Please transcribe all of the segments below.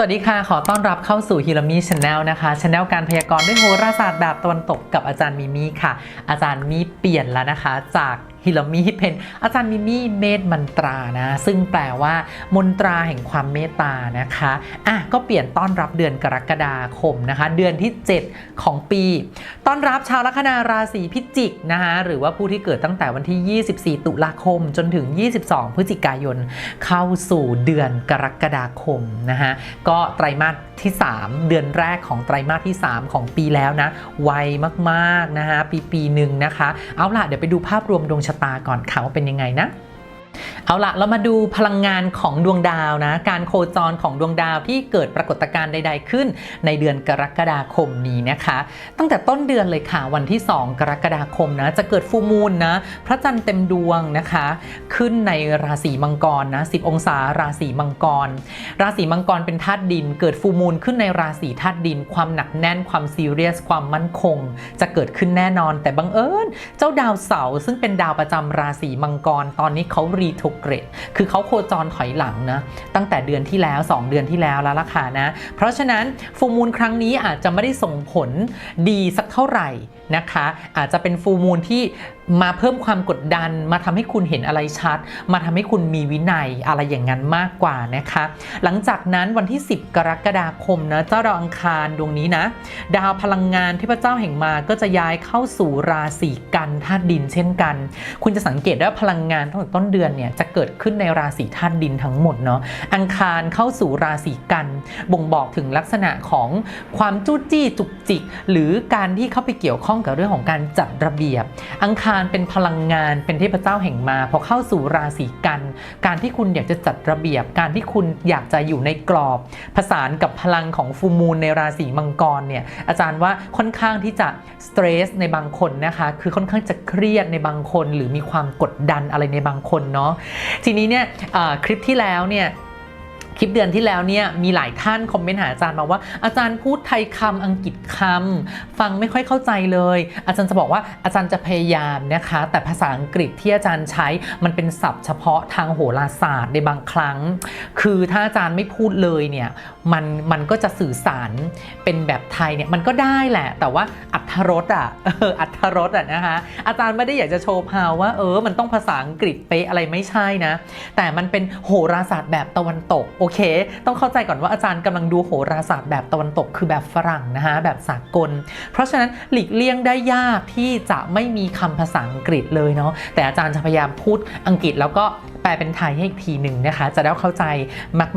สวัสดีค่ะ ขอต้อนรับเข้าสู่ฮิรมีชาแนลนะคะชาแนลการพยากรณ์ด้วยโหราศาสตร์แบบตะวันตกกับอาจารย์มิมี่ค่ะ อาจารย์มีเปลี่ยนแล้วนะคะ จากฮิรมีเป็นอาจารย์มิมี่เมธมันตรานะ ซึ่งแปลว่ามนตราแห่งความเมตตานะคะอะก็เปลี่ยนต้อนรับเดือนกรกฎาคมนะคะ เดือนที่ 7 ของปี ต้อนรับชาวลัคนาราศีพิจิกนะคะหรือว่าผู้ที่เกิดตั้งแต่วันที่ 24 ตุลาคม จนถึง 22 พฤศจิกายน เข้าสู่เดือนกรกฎาคมนะคะก็ไตรมาสที่ 3 เดือนแรกของไตรมาสที่ 3 ของปีแล้วนะไวมากๆนะคะปีปีหนึ่งนะคะ เอาล่ะเดี๋ยวไปดูภาพรวมดวงชะตาก่อนค่ะว่าเป็นยังไงนะ เอาละเรามาดูพลังงานของดวงดาวนะ การโคจรของดวงดาวที่เกิดปรากฏการณ์ใด ๆ ขึ้น ในเดือนกรกฎาคมนี้นะคะ ตั้งแต่ต้นเดือนเลยค่ะวันที่ 2 กรกฎาคมนะจะเกิดฟูมูลนะพระจันทร์เต็มดวงนะคะ ขึ้นในราศีมังกรนะ10 องศาราศีมังกร ราศีมังกรเป็นธาตุดิน เกิดฟูมูลขึ้นในราศีธาตุดิน ความหนักแน่นความซีเรียสความมั่นคง จะเกิดขึ้นแน่นอนแต่บังเอิญเจ้าดาวเสาร์ซึ่งเป็นดาวประจำราศีมังกรตอนนี้เขารีโทเกรดคือเขาโคจรถอยหลังนะตั้งแต่เดือนที่แล้ว 2 เดือนที่แล้วแล้วราคานะ เพราะฉะนั้นฟูมูลครั้งนี้อาจจะไม่ได้ส่งผลดีสักเท่าไหร่นะคะ อาจจะเป็นฟูมูลที่ มาเพิ่มความกดดัน มาทำให้คุณเห็นอะไรชัด มาทำให้คุณมีวินัยอะไรอย่างนั้นมากกว่านะคะ หลังจากนั้นวันที่ 10 กรกฎาคมนะเจ้าดาวอังคารดวงนี้นะ ดาวพลังงานที่พระเจ้าแห่งมาก็จะย้ายเข้าสู่ราศีกันธาตุดินเช่นกัน คุณจะสังเกตได้ว่าพลังงานตั้งแต่ต้นเดือนเนี่ยจะเกิดขึ้นในราศีธาตุดินทั้งหมดเนาะอังคารเข้าสู่ราศีกัน บ่งบอกถึงลักษณะของความจู้จี้จุกจิก หรือการที่เข้าไปเกี่ยวข้องกับเรื่องของการจัดระเบียบ อังคารารเป็นพลังงานเป็นเทพเจ้าแห่งมาพอเข้าสู่ราศีกัน การที่คุณอยากจะจัดระเบียบ การที่คุณอยากจะอยู่ในกรอบผสานกับพลังของฟูมูลในราศีมังกรเนี่ยอาจารย์ว่าค่อนข้างที่จะสเตรสในบางคนนะคะคือค่อนข้างจะเครียดในบางคน หรือมีความกดดันอะไรในบางคนเนาะทีนี้เนี่ยคลิปที่แล้วเนี่ย คลิปเดือนที่แล้วเนี่ยมีหลายท่านคอมเมนต์หาอาจารย์มาว่า อาจารย์พูดไทยคำอังกฤษคำฟังไม่ค่อยเข้าใจเลย อาจารย์จะบอกว่าอาจารย์จะพยายามนะคะ แต่ภาษาอังกฤษที่อาจารย์ใช้มันเป็นศัพท์เฉพาะทางโหราศาสตร์ในบางครั้ง คือถ้าอาจารย์ไม่พูดเลยเนี่ย มันมันก็จะสื่อสารเป็นแบบไทยเนี่ยมันก็ได้แหละ แต่ว่าอัธรสอะอัธรสอะนะคะอาจารย์ไม่ได้อยากจะโชว์พาวว่าเออมันต้องภาษาอังกฤษเป๊ะอะไรไม่ใช่นะ แต่มันเป็นโหราศาสตร์แบบตะวันตกโอเค ต้องเข้าใจก่อนว่าอาจารย์กำลังดูโหราศาสตร์แบบตะวันตกคือแบบฝรั่งนะคะแบบสากล เพราะฉะนั้นหลีกเลี่ยงได้ยากที่จะไม่มีคำภาษาอังกฤษเลยเนาะแต่อาจารย์จะพยายามพูดอังกฤษแล้วก็แปลเป็นไทยให้อีกทีหนึ่งนะคะ จะได้เข้าใจ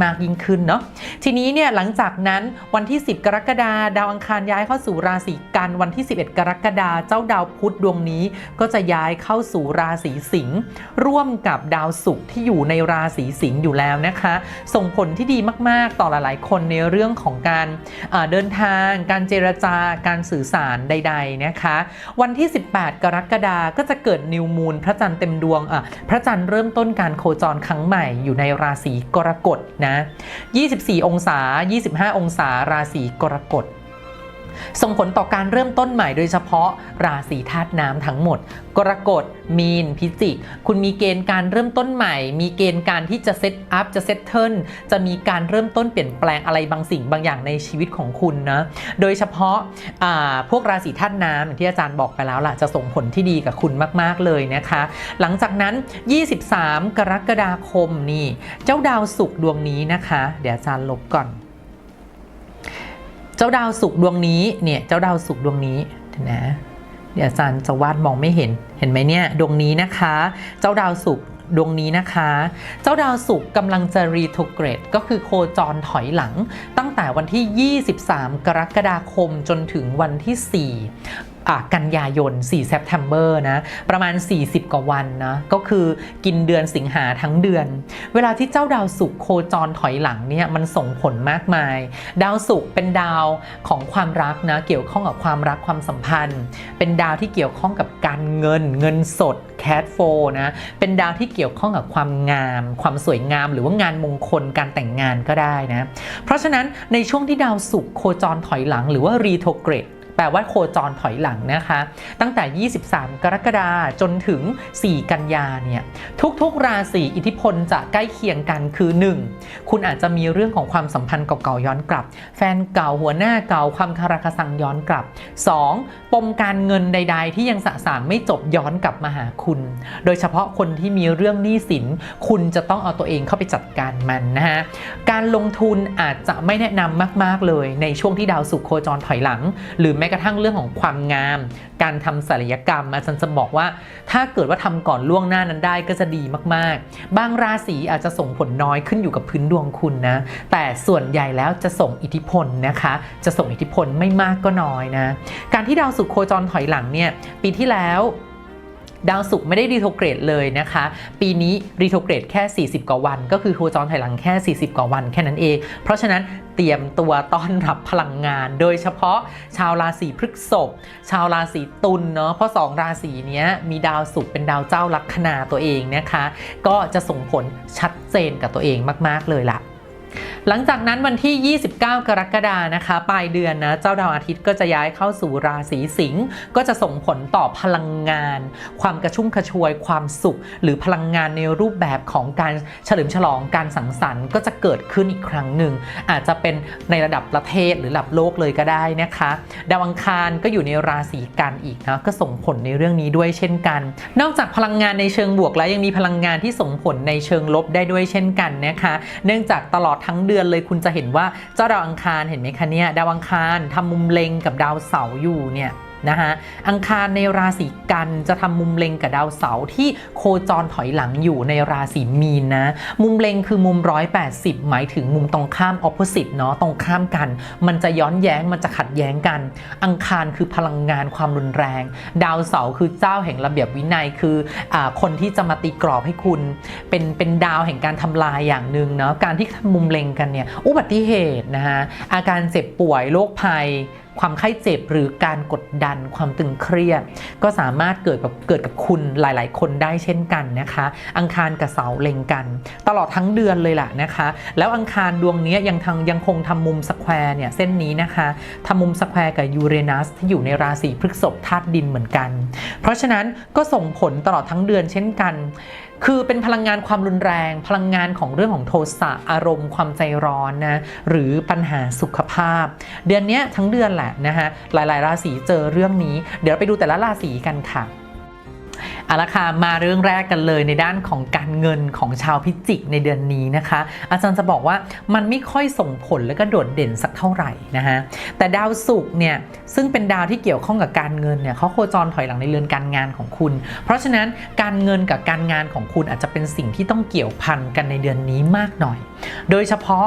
มาก ๆยิ่งขึ้นเนาะทีนี้เนี่ยหลังจากนั้นวันที่ 10 กรกฎาดาวอังคารย้ายเข้าสู่ราศีกันวันที่ 11 กรกฎาเจ้าดาวพุธดวงนี้ก็จะย้ายเข้าสู่ราศีสิงห์ร่วมกับดาวศุกร์ที่อยู่ในราศีสิงห์อยู่แล้วนะคะ ส่งผลที่ดีมาก ๆ ต่อหลาย ๆ คนในเรื่องของการเอ่อเดินทาง การเจรจาการสื่อสารใด ๆ นะคะ วันที่ 18 กรกฎาก็จะเกิดนิวมูลพระจันทร์เต็มดวงอะพระจันทร์เริ่มต้นการโคจรครั้งใหม่อยู่ในราศีกรกฎนะ 24 องศา25 องศาราศีกรกฎ ส่งผลต่อการเริ่มต้นใหม่โดยเฉพาะราศีธาตุน้ำทั้งหมด กรกฎมีน พิจิก คุณมีเกณฑ์การเริ่มต้นใหม่ มีเกณฑ์การที่จะเซตอัพจะเซตเทิลจะมีการเริ่มต้นเปลี่ยนแปลงอะไรบางสิ่งบางอย่างในชีวิตของคุณนะ โดยเฉพาะาพวกราศีธาตุน้ำอย่างที่อาจารย์บอกไปแล้วล่ะจะส่งผลที่ดีกับคุณมาก ๆ เลยนะคะ หลังจากนั้น 23 กรกฎาคมนี่ เจ้าดาวศุกร์ดวงนี้นะคะ เดี๋ยวอาจารย์ลบก่อน จ้าดาวสุกดวงนี้เนี่ยเจ้าดาวสุกดวงนี้นะเดี๋ยวอาจารย์จะวาดมองไม่เห็นเห็นไหมเนี่ยดวงนี้นะคะ เจ้าดาวสุกดวงนี้นะคะ เจ้าดาวศุกร์กำลังจะรีโทเกรดก็คือโคจรถอยหลัง ตั้งแต่วันที่ 23 กรกฎาคมจนถึงวันที่ 4 กันยายน4เซปเทมเบอร์นะ ประมาณ 40 กว่าวันนะ ก็คือกินเดือนสิงหาทั้งเดือน เวลาที่เจ้าดาวศุกร์โคจรถอยหลังเนี่ยมันส่งผลมากมาย ดาวศุกร์เป็นดาวของความรักนะ เกี่ยวข้องกับความรักความสัมพันธ์ เป็นดาวที่เกี่ยวข้องกับการเงิน เงินสดแคทโฟนะ เป็นดาวที่เกี่ยวข้องกับความงาม ความสวยงาม หรือว่างานมงคลการแต่งงานก็ได้นะ เพราะฉะนั้นในช่วงที่ดาวศุกร์โคจรถอยหลังหรือว่ารีโทเกรด ลว่าโคจรถอยหลังนะคะ ตั้งแต่ 23 กรกฎาคมจนถึง 4 กันยาเนี่ยทุกๆ ราศีอิทธิพลจะใกล้เคียงกันคือ 1. คุณอาจจะมีเรื่องของความสัมพันธ์เก่าๆย้อนกลับ แฟนเก่าหัวหน้าเก่าความคาราคาซังย้อนกลับ 2. ปมการเงินใด ๆ ที่ยังสะสางไม่จบย้อนกลับมาหาคุณ โดยเฉพาะคนที่มีเรื่องหนี้สิน คุณจะต้องเอาตัวเองเข้าไปจัดการมันนะฮะการลงทุนอาจจะไม่แนะนำมาก ๆเลยในช่วงที่ดาวสุขโคจรถอยหลัง หรือแม้กระทั่งเรื่องของความงาม การทำศัลยกรรมอาจารย์จะบอกว่า ถ้าเกิดว่าทำก่อนล่วงหน้านั้นได้ก็จะดีมากๆ บางราศีอาจจะส่งผลน้อยขึ้นอยู่กับพื้นดวงคุณนะ แต่ส่วนใหญ่แล้วจะส่งอิทธิพลนะคะ จะส่งอิทธิพลไม่มากก็น้อยนะ การที่ดาวสุขโคจรถอยหลังเนี่ยปีที่แล้ว ดาวศุกร์ไม่ได้รีโทเกรดเลยนะคะ ปีนี้รีโทเกรดแค่ 40 กว่าวัน ก็คือโคจรถอยหลังแค่ 40 กว่าวันแค่นั้นเอง เพราะฉะนั้นเตรียมตัวต้อนรับพลังงาน โดยเฉพาะชาวราศีพฤษภชาวราศีตุลเนาะเพราะ 2 ราศีนี้มีดาวศุกร์เป็นดาวเจ้าลัคนาตัวเองนะคะ ก็จะส่งผลชัดเจนกับตัวเองมาก ๆ เลยล่ะ หลังจากนั้นวันที่ 29 กรกฎานะคะ ปลายเดือนนะเจ้าดาวอาทิตย์ก็จะย้ายเข้าสู่ราศีสิงห์ก็จะส่งผลต่อพลังงาน ความกระชุ่มกระชวยความสุข หรือพลังงานในรูปแบบของการเฉลิมฉลองการสังสรรค์ก็จะเกิดขึ้นอีกครั้งหนึ่ง อาจจะเป็นในระดับประเทศหรือระดับโลกเลยก็ได้นะคะ ดาวอังคารก็อยู่ในราศีกันอีกนะก็ส่งผลในเรื่องนี้ด้วยเช่นกัน นอกจากพลังงานในเชิงบวกแล้วยังมีพลังงานที่ส่งผลในเชิงลบได้ด้วยเช่นกันนะคะ เนื่องจากตลอดทั้งเดือนเลยคุณจะเห็นว่าเจ้าดาวอังคารเห็นไหมคะเนี่ยดาวอังคารทำมุมเล็งกับดาวเสาร์อยู่เนี่ย นะคะอังคารในราศีกันจะทำมุมเล็งกับดาวเสาร์ที่โคจรถอยหลังอยู่ในราศีมีนนะ มุมเล็งคือมุม 180 หมายถึงมุมตรงข้าม opposite เนาะตรงข้ามกัน มันจะย้อนแย้งมันจะขัดแย้งกัน อังคารคือพลังงานความรุนแรง ดาวเสาร์คือเจ้าแห่งระเบียบวินัยคืออคนที่จะมาตีกรอบให้คุณ เป็นเป็นดาวแห่งการทำลายอย่างหนึ่งเนาะการที่ทำมุมเล็งกันเนี่ยอุบัติเหตุนะคะอาการเจ็บป่วยโรคภัยความไข้เจ็บหรือการกดดันความตึงเครียด ก็สามารถเกิดกับเกิดกับคุณหลาย ๆ คนได้เช่นกันนะคะ อังคารกับเสาเล็งกัน ตลอดทั้งเดือนเลยล่ะนะคะ แล้วอังคารดวงนี้ยังทางยังคงทำมุมสแควร์เนี่ยเส้นนี้นะคะทำมุมสแควร์กับยูเรนัสที่อยู่ในราศีพฤษภธาตุดินเหมือนกัน เพราะฉะนั้นก็ส่งผลตลอดทั้งเดือนเช่นกันคือเป็นพลังงานความรุนแรง พลังงานของเรื่องของโทสะอารมณ์ ความใจร้อนนะหรือปัญหาสุขภาพ เดือนนี้ทั้งเดือนแหละนะฮะหลาย ๆ ราศีเจอเรื่องนี้ เดี๋ยวไปดูแต่ละราศีกันค่ะ เอาละค่ะมาเรื่องแรกกันเลยในด้านของการเงินของชาวพิจิกในเดือนนี้นะคะ อาจารย์จะบอกว่ามันไม่ค่อยส่งผลและก็โดดเด่นสักเท่าไหร่นะคะแต่ดาวศุกร์เนี่ยซึ่งเป็นดาวที่เกี่ยวข้องกับการเงินเนี่ยเขาโคจรถอยหลังในเรือนการงานของคุณ เพราะฉะนั้นการเงินกับการงานของคุณอาจจะเป็นสิ่งที่ต้องเกี่ยวพันกันในเดือนนี้มากหน่อย โดยเฉพาะ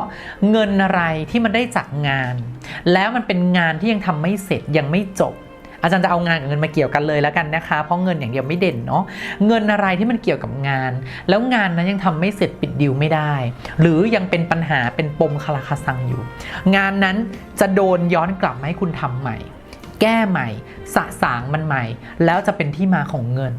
เงินอะไรที่มันได้จากงาน แล้วมันเป็นงานที่ยังทำไม่เสร็จยังไม่จบ อาจารย์จะเอางานกับเงินมาเกี่ยวกันเลยแล้วกันนะคะ เพราะเงินอย่างเดียวไม่เด่นเนาะเงินอะไรที่มันเกี่ยวกับงาน แล้วงานนั้นยังทำไม่เสร็จปิดดิวไม่ได้ หรือยังเป็นปัญหาเป็นปมคาราคาซังอยู่ งานนั้นจะโดนย้อนกลับมาให้คุณทำใหม่ แก้ใหม่ สะสางมันใหม่ แล้วจะเป็นที่มาของเงิน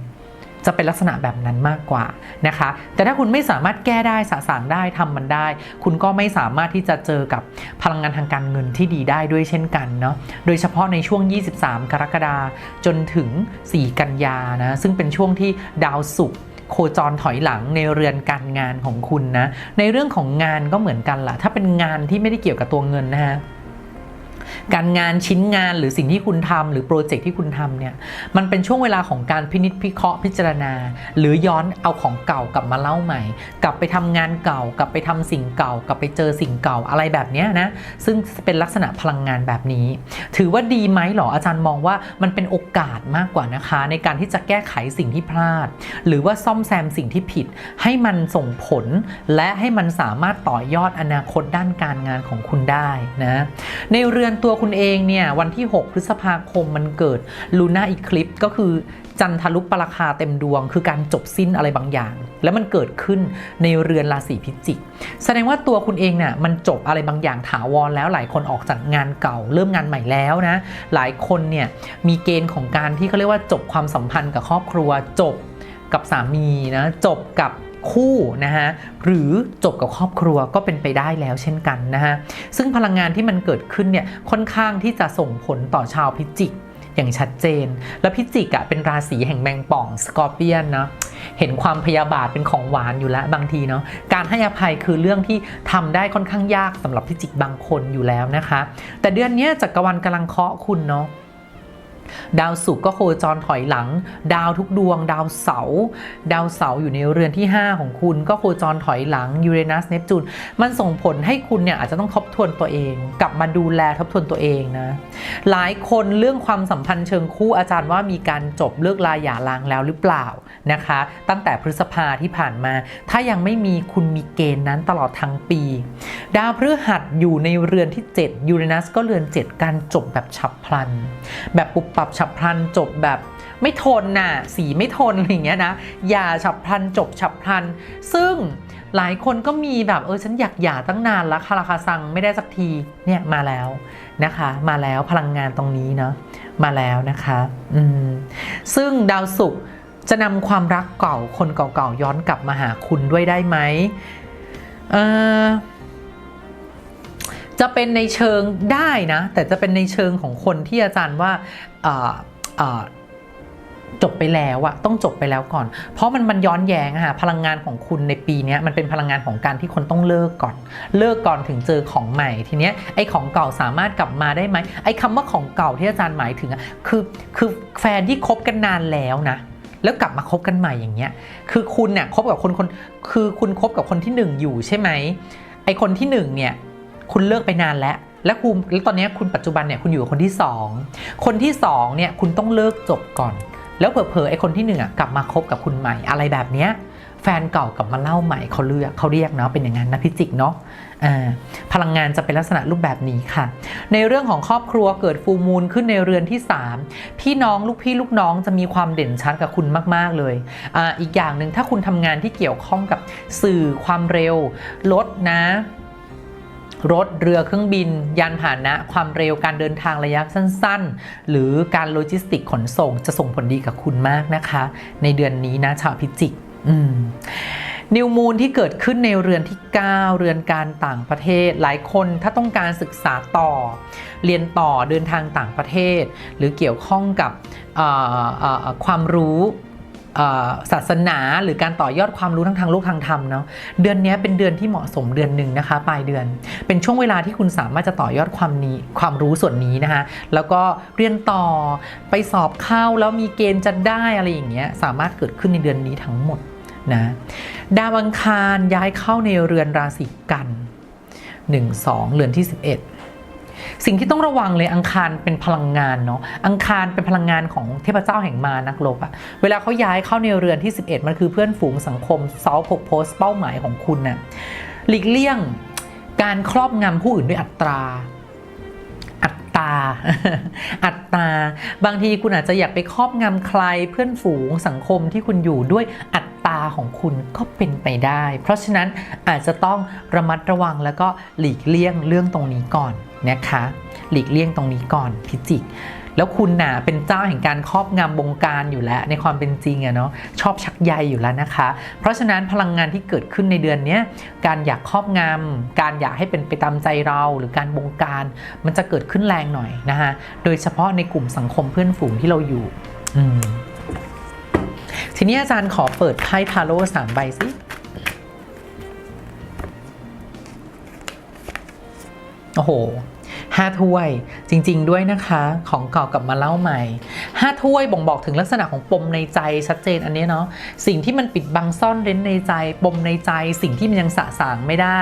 จะเป็นลักษณะแบบนั้นมากกว่านะคะ แต่ถ้าคุณไม่สามารถแก้ได้สะสางได้ทำมันได้ คุณก็ไม่สามารถที่จะเจอกับพลังงานทางการเงินที่ดีได้ด้วยเช่นกันเนาะโดยเฉพาะในช่วง 23 กรกฎาคมจนถึง 4 กันยานะซึ่งเป็นช่วงที่ดาวศุกร์โคจรถอยหลังในเรือนการงานของคุณนะในเรื่องของงานก็เหมือนกันล่ะ ถ้าเป็นงานที่ไม่ได้เกี่ยวกับตัวเงินนะฮะ การงานชิ้นงานหรือสิ่งที่คุณทำหรือโปรเจกต์ที่คุณทำเนี่ยมันเป็นช่วงเวลาของการพินิจพิเคราะห์พิจารณา หรือย้อนเอาของเก่ากลับมาเล่าใหม่ กลับไปทำงานเก่า กลับไปทำสิ่งเก่า กลับไปเจอสิ่งเก่าอะไรแบบเนี้ยนะซึ่งเป็นลักษณะพลังงานแบบนี้ ถือว่าดีไหมหรออาจารย์มองว่ามันเป็นโอกาสมากกว่านะคะ ในการที่จะแก้ไขสิ่งที่พลาด หรือว่าซ่อมแซมสิ่งที่ผิด ให้มันส่งผล และให้มันสามารถต่อยอดอนาคตด้านการงานของคุณได้นะในเรือนตัวคุณเองเนี่ยวันที่ 6 พฤษภาคมมันเกิดลูน่าอีคลิปก็คือจันทรุปราคาเต็มดวง คือการจบสิ้นอะไรบางอย่าง แล้วมันเกิดขึ้นในเรือนราศีพิจิก แสดงว่าตัวคุณเองเนี่ยมันจบอะไรบางอย่างถาวรแล้วหลายคนออกจากงานเก่า เริ่มงานใหม่แล้วนะ หลายคนเนี่ยมีเกณฑ์ของการที่เขาเรียกว่าจบความสัมพันธ์กับครอบครัวจบกับสามีนะจบกับ คู่นะฮะหรือจบกับครอบครัวก็เป็นไปได้แล้วเช่นกันนะฮะซึ่งพลังงานที่มันเกิดขึ้นเนี่ยค่อนข้างที่จะส่งผลต่อชาวพิจิกอย่างชัดเจน แล้วพิจิกอะเป็นราศีแห่งแมงป่องสกอร์เปียนนะเห็นความพยาบาทเป็นของหวานอยู่แล้วบางทีเนาะการให้อภัยคือเรื่องที่ทำได้ค่อนข้างยากสำหรับพิจิกบางคนอยู่แล้วนะคะ แต่เดือนนี้จักรวาลกำลังเคาะคุณเนาะ ดาวศุกร์ก็โคจรถอยหลัง ดาวทุกดวง ดาวเสาร์ดาวเสาร์อยู่ในเรือนที่ 5 ของคุณ ก็โคจรถอยหลังยูเรนัสเนปจูนมันส่งผลให้คุณเนี่ยอาจจะต้องทบทวนตัวเอง กลับมาดูแลทบทวนตัวเองนะ หลายคนเรื่องความสัมพันธ์เชิงคู่อาจารย์ว่ามีการจบเลิกลาหย่าร้างแล้วหรือเปล่านะคะ ตั้งแต่พฤษภาที่ผ่านมา ถ้ายังไม่มีคุณมีเกณฑ์นั้นตลอดทั้งปี ดาวพฤหัสอยู่ในเรือนที่7ยูเรนัสก็เรือน 7 การจบแบบฉับพลัน แบบปุบปรับฉับพลันจบแบบไม่ทนน่ะสีไม่ทนอะไรอย่างเงี้ยนะอย่าฉับพลันจบฉับพลัน ซึ่งหลายคนก็มีแบบเออฉันอยากหย่าตั้งนานแล้วคาราคาซังไม่ได้สักทีเนี่ยมาแล้วนะคะ มาแล้วพลังงานตรงนี้เนาะมาแล้วนะคะอืมซึ่งดาวศุกร์จะนำความรักเก่าคนเก่าๆย้อนกลับมาหาคุณด้วยได้ไหมเออ จะเป็นในเชิงได้นะ แต่จะเป็นในเชิงของคนที่อาจารย์ว่าจบไปแล้วอะต้องจบไปแล้วก่อน เพราะมันมันย้อนแย้งอะค่ะพลังงานของคุณในปีนี้มันเป็นพลังงานของการที่คนต้องเลิกก่อน เลิกก่อนถึงเจอของใหม่ทีเนี้ยไอ้ของเก่าสามารถกลับมาได้ไหมไอ้คำว่าของเก่าที่อาจารย์หมายถึงอะคือคือแฟนที่คบกันนานแล้วนะแล้วกลับมาคบกันใหม่อย่างเงี้ย คือคุณเนี่ยคบกับคนคน คือคุณคบกับคนที่หนึ่งอยู่ใช่ไหมไอคนที่หนึ่งเนี่ย คุณเลิกไปนานแล้ว และคุณแล้วตอนนี้คุณปัจจุบันเนี่ยคุณอยู่กับคนที่ 2 คนที่2เนี่ยคุณต้องเลิกจบก่อน แล้วเผลอๆไอ้คนที่หนึ่งอะกลับมาคบกับคุณใหม่อะไรแบบเนี้ยแฟนเก่ากลับมาเล่าใหม่เขาเลือกเขาเรียกเนาะเป็นอย่างนั้นนะพิจิกเนาะพลังงานจะเป็นลักษณะรูปแบบนี้ค่ะ ในเรื่องของครอบครัวเกิดฟูมูลขึ้นในเรือนที่ 3 พี่น้องลูกพี่ลูกน้องจะมีความเด่นชัดกับคุณมาก ๆ เลยออีกอย่างหนึ่งถ้าคุณทำงานที่เกี่ยวข้องกับสื่อความเร็วรถนะ รถเรือเครื่องบิน ยานพาหนะ ความเร็วการเดินทางระยะสั้น ๆ หรือการโลจิสติกขนส่งจะส่งผลดีกับคุณมากนะคะ ในเดือนนี้นะชาวพิจิกนิวมูลที่เกิดขึ้นในเรือนที่ 9 เรือนการต่างประเทศ หลายคนถ้าต้องการศึกษาต่อ เรียนต่อเดินทางต่างประเทศ หรือเกี่ยวข้องกับความรู้ ศาสนาหรือการต่อยอดความรู้ทั้งทางโลกทางธรรมเนาะเดือนนี้เป็นเดือนที่เหมาะสมเดือนหนึ่งนะคะปลายเดือน เป็นช่วงเวลาที่คุณสามารถจะต่อยอดความนี้ความรู้ส่วนนี้นะคะแล้วก็เรียนต่อไปสอบเข้าแล้วมีเกณฑ์จะได้อะไรอย่างเงี้ยสามารถเกิดขึ้นในเดือนนี้ทั้งหมดนะดาวอังคารย้ายเข้าในเรือนราศีกัน 1 2 เรือนที่ 11 สิ่งที่ต้องระวังเลยอังคารเป็นพลังงานเนาะอังคารเป็นพลังงานของเทพเจ้าแห่งมานักลบอะเวลาเขาย้ายเข้าในเรือนที่ 11 มันคือเพื่อนฝูงสังคมซอฟโพสเป้าหมายของคุณน่ะหลีกเลี่ยงการครอบงำผู้อื่นด้วยอัตรา ตา อัตตา บางทีคุณอาจจะอยากไปครอบงำใครเพื่อนฝูงสังคมที่คุณอยู่ด้วยอัตตาของคุณก็เป็นไปได้ เพราะฉะนั้นอาจจะต้องระมัดระวังแล้วก็หลีกเลี่ยงเรื่องตรงนี้ก่อนนะคะ หลีกเลี่ยงตรงนี้ก่อนพิจิก แล้วคุณน่ะเป็นเจ้าแห่งการครอบงำบงการอยู่แล้วในความเป็นจริงอะเนาะชอบชักใยอยู่แล้วนะคะ เพราะฉะนั้นพลังงานที่เกิดขึ้นในเดือนนี้การอยากครอบงำการอยากให้เป็นไปตามใจเราหรือการบงการ มันจะเกิดขึ้นแรงหน่อยนะคะโดยเฉพาะในกลุ่มสังคมเพื่อนฝูงที่เราอยู่อทีนี้อาจารย์ขอเปิดไพ่ทาโร่สามใบสิโอ้โห ห้าถ้วย จริง ๆ ด้วยนะคะของเก่ากลับมาเล่าใหม่ห้าถ้วยบ่งบอกถึงลักษณะของปมในใจชัดเจนอันนี้เนาะสิ่งที่มันปิดบังซ่อนเร้นในใจ ปมในใจ สิ่งที่มันยังสะสางไม่ได้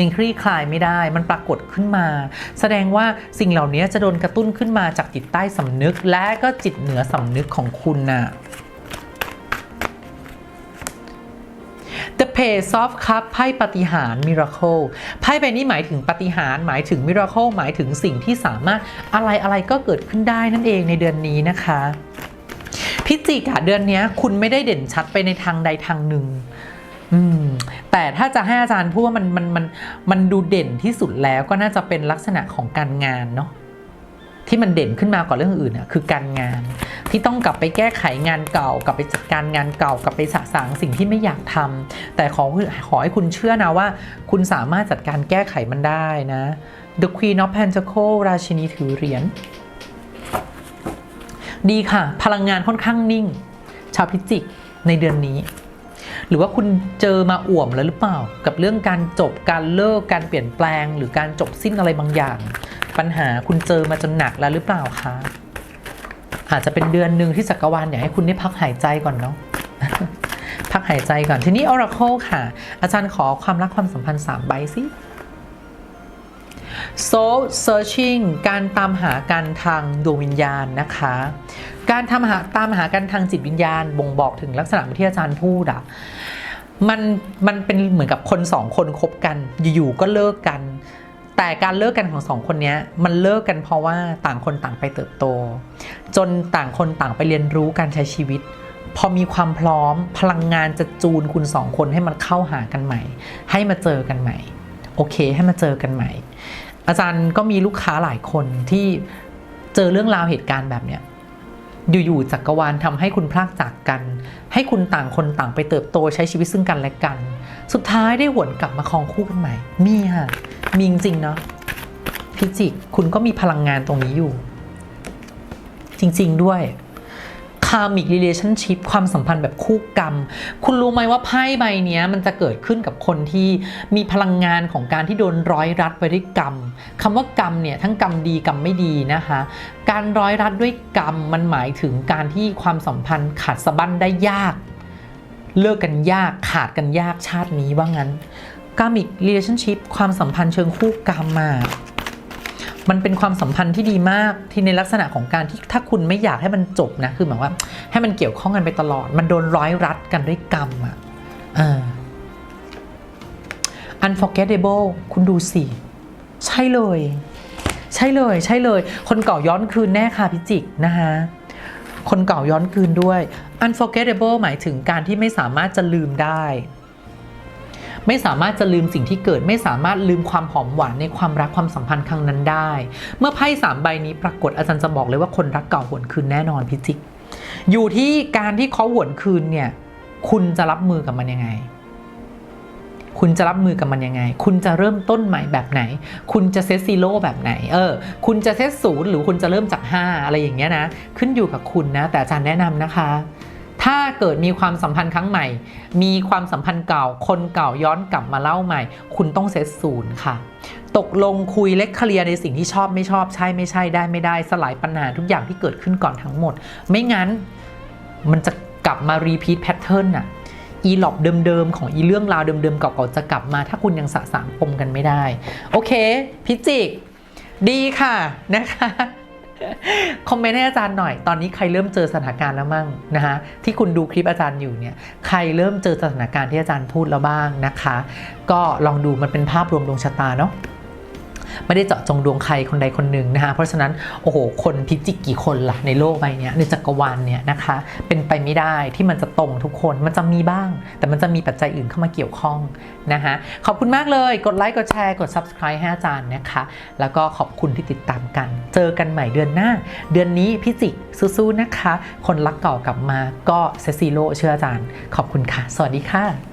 ยังคลี่คลายไม่ได้ มันปรากฏขึ้นมา แสดงว่าสิ่งเหล่านี้จะโดนกระตุ้นขึ้นมาจากจิตใต้สำนึก และก็จิตเหนือสำนึกของคุณน่ะ The Page of Cup ไพ่ปฏิหารย์ Miracle ไพ่ใบนี้หมายถึงปฏิหารหมายถึง Miracle หมายถึงสิ่งที่สามารถอะไรอะไรก็เกิดขึ้นได้นั่นเองในเดือนนี้นะคะพิจิกอะเดือนนี้คุณไม่ได้เด่นชัดไปในทางใดทางหนึ่งแต่ถ้าจะให้อาจารย์พูดว่ามันมันมันมันดูเด่นที่สุดแล้วก็น่าจะเป็นลักษณะของการงานเนาะ ที่มันเด่นขึ้นมากว่าเรื่องอื่นอะคือการงาน ที่ต้องกลับไปแก้ไขงานเก่า กลับไปจัดการงานเก่ากลับไปสะสางสิ่งที่ไม่อยากทำแต่ขอขอให้คุณเชื่อนะว่า คุณสามารถจัดการแก้ไขมันได้นะ The Queen of Pentacles ราชินีถือเหรียญดีค่ะ พลังงานค่อนข้างนิ่ง ชาวพิจิกในเดือนนี้ หรือว่าคุณเจอมาอ่วมแล้วหรือเปล่า กับเรื่องการจบการเลิกการเปลี่ยนแปลง หรือการจบสิ้นอะไรบางอย่าง ปัญหาคุณเจอมาจนหนักแล้วหรือเปล่าคะอาจจะเป็นเดือนหนึ่งที่จักรวาลอยากให้คุณได้พักหายใจก่อนเนาะพักหายใจก่อนทีนี้ Oracle ค่ะ อาจารย์ขอความรักความสัมพันธ์3ใบสิ soul searching การตามหากันทางดวงวิญญาณนะคะ การทำหาตามหากันทางจิตวิญญาณ บ่งบอกถึงลักษณะที่อาจารย์พูดอะมันมันเป็นเหมือนกับคนสองคนคบกัน อยู่ๆก็เลิกกัน แต่การเลิกกันของสองคนนี้มันเลิกกันเพราะว่าต่างคนต่างไปเติบโต จนต่างคนต่างไปเรียนรู้การใช้ชีวิต พอมีความพร้อมพลังงานจะจูนคุณสองคนให้มันเข้าหากันใหม่ ให้มาเจอกันใหม่ โอเคให้มาเจอกันใหม่ อาจารย์ก็มีลูกค้าหลายคนที่เจอเรื่องราวเหตุการณ์แบบเนี้ยอยู่ๆจักรวาลทำให้คุณพลากจากกัน ให้คุณต่างคนต่างไปเติบโตใช้ชีวิตซึ่งกันและกัน สุดท้ายได้หวนกลับมาครองคู่กันใหม่ มีค่ะ มีจริงๆเนาะพิจิก คุณก็มีพลังงานตรงนี้อยู่ จริง ๆ ด้วย karmic relationship ความสัมพันธ์แบบคู่กรรม คุณรู้ไหมว่าไพ่ใบนี้มันจะเกิดขึ้นกับคนที่มีพลังงานของการที่โดนร้อยรัดไปด้วยกรรมคำว่ากรรมเนี่ยทั้งกรรมดีกรรมไม่ดีนะคะ การร้อยรัดด้วยกรรมมันหมายถึงการที่ความสัมพันธ์ขาดสะบั้นได้ยาก เลิกกันยากขาดกันยากชาตินี้ว่างั้น karmic relationship ความสัมพันธ์เชิงคู่กรรมมามันเป็นความสัมพันธ์ที่ดีมากที่ในลักษณะของการที่ถ้าคุณไม่อยากให้มันจบนะคือหมายว่า ให้มันเกี่ยวข้องกันไปตลอด มันโดนร้อยรัดกันด้วยกรรมอะเออ unforgettable คุณดูสิ ใช่เลย ใช่เลย ใช่เลย คนเก่าย้อนคืนแน่ค่ะพิจิกนะคะคนเก่าย้อนคืนด้วย unforgettable หมายถึงการที่ไม่สามารถจะลืมได้ ไม่สามารถจะลืมสิ่งที่เกิด ไม่สามารถลืมความหอมหวานในความรักความสัมพันธ์ครั้งนั้นได้ เมื่อไพ่สามใบนี้ปรากฏอาจารย์จะบอกเลยว่าคนรักเก่าหวนคืนแน่นอนพิจิก อยู่ที่การที่เขาหวนคืนเนี่ย คุณจะรับมือกับมันยังไงคุณจะรับมือกับมันยังไง คุณจะเริ่มต้นใหม่แบบไหน คุณจะเซตซีโร่แบบไหน เออ คุณจะเซตศูนย์หรือคุณจะเริ่มจาก 5 อะไรอย่างเงี้ยนะ ขึ้นอยู่กับคุณนะ แต่อาจารย์แนะนำนะคะ ถ้าเกิดมีความสัมพันธ์ครั้งใหม่ มีความสัมพันธ์เก่า คนเก่าย้อนกลับมาเล่าใหม่ คุณต้องเซตศูนย์ค่ะ ตกลงคุยเล็กเคลียร์ในสิ่งที่ชอบไม่ชอบใช่ไม่ใช่ได้ไม่ได้สลายปัญหาทุกอย่างที่เกิดขึ้นก่อนทั้งหมด ไม่งั้นมันจะกลับมารีพีทแพทเทิร์นอะอีหลอบเดิมๆ ของอีเรื่องราวเดิมๆเก่าๆจะกลับมา ถ้าคุณยังสะสางปมกันไม่ได้ โอเค พิจิก ดีค่ะนะคะ คอมเมนต์ให้อาจารย์หน่อย ตอนนี้ใครเริ่มเจอสถานการณ์แล้วมั่งนะคะที่คุณดูคลิปอาจารย์อยู่เนี่ย ใครเริ่มเจอสถานการณ์ที่อาจารย์พูดแล้วบ้างนะคะ ก็ลองดูมันเป็นภาพรวมดวงชะตาเนาะ ไม่ได้เจาะจงดวงใครคนใดคนหนึ่งนะคะเพราะฉะนั้นโอ้โหคนพิจิกกี่คนล่ะในโลกใบนี้ในจักรวาลเนี่ยนะคะเป็นไปไม่ได้ที่มันจะตรงทุกคนมันจะมีบ้าง แต่มันจะมีปัจจัยอื่นเข้ามาเกี่ยวข้องนะคะขอบคุณมากเลยกดไลค์กดแชร์กด subscribe ให้อาจารย์นะคะแล้วก็ขอบคุณที่ติดตามกัน เจอกันใหม่เดือนหน้า เดือนนี้พิจิกสู้ๆนะคะ คนรักเก่ากลับมาก็เซซิโลเชื่ออาจารย์ ขอบคุณค่ะ สวัสดีค่ะ